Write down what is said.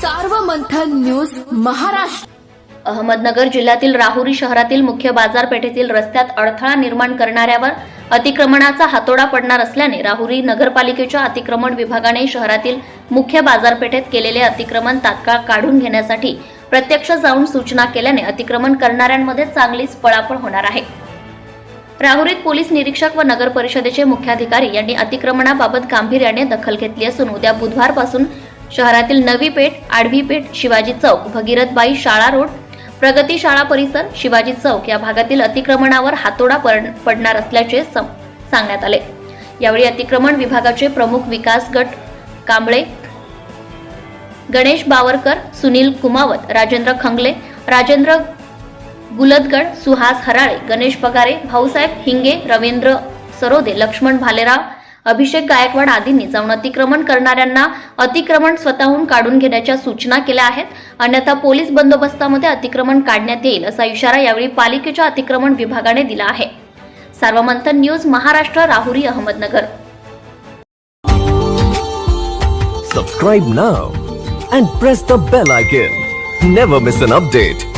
Sarvamanthan news Maharashtra. Ahmednagar जिल्ह्यातील राहुरी शहरातील मुख्य बाजारपेठेतील रस्त्यात अडथळा निर्माण करणाऱ्यावर अतिक्रमणाचा हातोडा पडणार असल्याने राहुरी नगरपालिकेच्या अतिक्रमण विभागाने शहरातील मुख्य बाजारपेठेत केलेले अतिक्रमण तात्काळ काढून घेण्यासाठी प्रत्यक्ष जाऊन सूचना केल्याने अतिक्रमण करणाऱ्यांमध्ये चांगलीच पळापळ होणार आहे. राहुरीत पोलीस निरीक्षक व नगर परिषदेचे मुख्याधिकारी यांनी अतिक्रमणाबाबत गांभीर्याने दखल घेतली असून उद्या बुधवारपासून शहरातील नवी पेठ आडवी पेठ शिवाजी चौक भगीरथबाई शाळा रोड प्रगती शाळा परिसर शिवाजी चौक या भागातील अतिक्रमणावर हातोडा पड- पडणार असल्याचे सम- सांगण्यात आले. यावेळी अतिक्रमण विभागाचे प्रमुख विकास गट कांबळे गणेश बावरकर सुनील कुमावत राजेंद्र खंगले राजेंद्र गुलदगड सुहास हराळे गणेश पगारे भाऊसाहेब हिंगे रवींद्र सरोदे लक्ष्मण भालेराव अभिषेक गायकवाड आदींनी जाऊन अतिक्रमण करणाऱ्यांना अतिक्रमण स्वतःहून काढून घेण्याच्या सूचना केल्या आहेत अन्यथा पोलीस बंदोबस्तामध्ये अतिक्रमण काढण्यात येईल असा इशारा यावेळी पालिकेच्या अतिक्रमण विभागाने दिला आहे Sarvamanthan news Maharashtra Rahuri Ahmednagar Subscribe now and press the bell icon. Never miss an update.